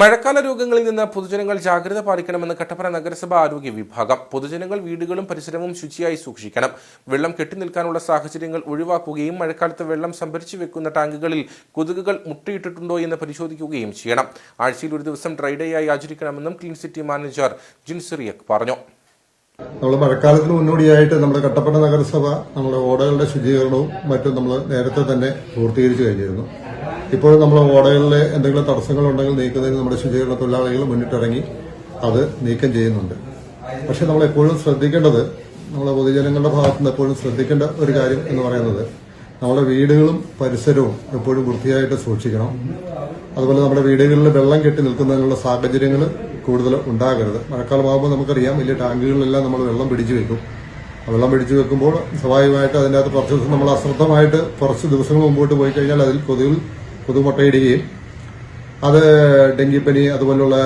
മഴക്കാല രോഗങ്ങളിൽ നിന്ന് പൊതുജനങ്ങൾ ജാഗ്രത പാലിക്കണമെന്ന് കട്ടപ്പന നഗരസഭ ആരോഗ്യ വിഭാഗം. പൊതുജനങ്ങൾ വീടുകളും പരിസരവും ശുചിയായി സൂക്ഷിക്കണം. വെള്ളം കെട്ടിനിൽക്കാനുള്ള സാഹചര്യങ്ങൾ ഒഴിവാക്കുകയും മഴക്കാലത്ത് വെള്ളം സംഭരിച്ചു വെക്കുന്ന ടാങ്കുകളിൽ കൊതുകുകൾ മുട്ടയിട്ടിട്ടുണ്ടോ എന്ന് പരിശോധിക്കുകയും ചെയ്യണം. ആഴ്ചയിൽ ഒരു ദിവസം ഡ്രൈഡേ ആയി ആചരിക്കണമെന്നും ക്ലീൻ സിറ്റി മാനേജർ ജിൻസിറിയക് പറഞ്ഞു. നമ്മൾ മഴക്കാലത്തിന് മുന്നോടിയായിട്ട് നമ്മുടെ കട്ടപ്പന നഗരസഭ നമ്മുടെ ഓടകളുടെ ശുചീകരണവും മറ്റും നമ്മൾ നേരത്തെ തന്നെ പൂർത്തീകരിച്ചു കഴിഞ്ഞിരുന്നു. ഇപ്പോഴും നമ്മൾ ഓടകളിലെ എന്തെങ്കിലും തടസ്സങ്ങൾ ഉണ്ടെങ്കിൽ നീക്കുന്നതിന് നമ്മുടെ ശുചീകരണ തൊഴിലാളികൾ മുന്നിട്ടിറങ്ങി അത് നീക്കം ചെയ്യുന്നുണ്ട്. പക്ഷെ നമ്മൾ എപ്പോഴും ശ്രദ്ധിക്കേണ്ടത് നമ്മളെ പൊതുജനങ്ങളുടെ ഭാഗത്തു നിന്ന് എപ്പോഴും ശ്രദ്ധിക്കേണ്ട ഒരു കാര്യം എന്ന് പറയുന്നത് നമ്മുടെ വീടുകളും പരിസരവും എപ്പോഴും വൃത്തിയായിട്ട് സൂക്ഷിക്കണം. അതുപോലെ നമ്മുടെ വീടുകളിൽ വെള്ളം കെട്ടി നിൽക്കുന്നതിനുള്ള സാഹചര്യങ്ങൾ കൂടുതൽ ഉണ്ടാകരുത്. മഴക്കാലമാകുമ്പോൾ നമുക്കറിയാം വലിയ ടാങ്കുകളിലെല്ലാം നമ്മൾ വെള്ളം പിടിച്ചു വെക്കും. വെള്ളം പിടിച്ചു വെക്കുമ്പോൾ സ്വാഭാവികമായിട്ട് അതിന്റെ അകത്ത് കുറച്ച് ദിവസം നമ്മൾ അശ്രദ്ധമായിട്ട് കുറച്ച് ദിവസങ്ങൾ മുമ്പോട്ട് പോയി കഴിഞ്ഞാൽ അതിൽ കൊതുകിൽ കൊതുക് മുട്ടയിടുകയും അത് ഡെങ്കിപ്പനി അതുപോലുള്ള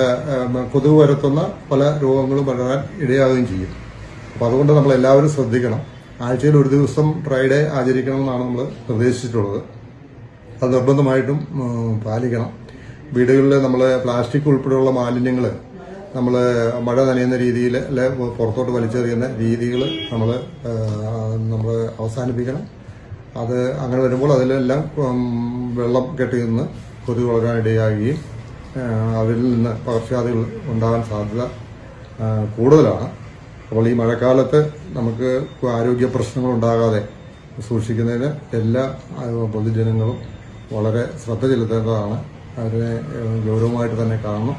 കൊതുക് വരുത്തുന്ന പല രോഗങ്ങളും വളരാൻ ഇടയാകുകയും ചെയ്യും. അപ്പോൾ അതുകൊണ്ട് നമ്മൾ എല്ലാവരും ശ്രദ്ധിക്കണം. ആഴ്ചയിൽ ഒരു ദിവസം ഫ്രൈഡേ ആചരിക്കണം എന്നാണ് നമ്മൾ നിർദ്ദേശിച്ചിട്ടുള്ളത്. അത് നിർബന്ധമായിട്ടും പാലിക്കണം. വീടുകളിൽ നമ്മൾ പ്ലാസ്റ്റിക് ഉൾപ്പെടെയുള്ള മാലിന്യങ്ങൾ നമ്മൾ മഴ നനയുന്ന രീതിയിൽ അല്ലെ പുറത്തോട്ട് വലിച്ചെറിയുന്ന രീതികൾ നമ്മൾ നമ്മൾ അവസാനിപ്പിക്കണം. അത് അങ്ങനെ വരുമ്പോൾ അതിലെല്ലാം വെള്ളം കെട്ടി നിന്ന് കൊതുക് വളരാനിടയാകുകയും അതിൽ നിന്ന് പകർച്ചവ്യാധികൾ ഉണ്ടാകാൻ സാധ്യത കൂടുതലാണ്. അപ്പോൾ ഈ മഴക്കാലത്ത് നമുക്ക് ആരോഗ്യ പ്രശ്നങ്ങൾ ഉണ്ടാകാതെ സൂക്ഷിക്കുന്നതിന് എല്ലാ പൊതുജനങ്ങളും വളരെ ശ്രദ്ധ ചെലുത്തേണ്ടതാണ്. അതിനെ ഗൗരവമായിട്ട് തന്നെ കാണണം.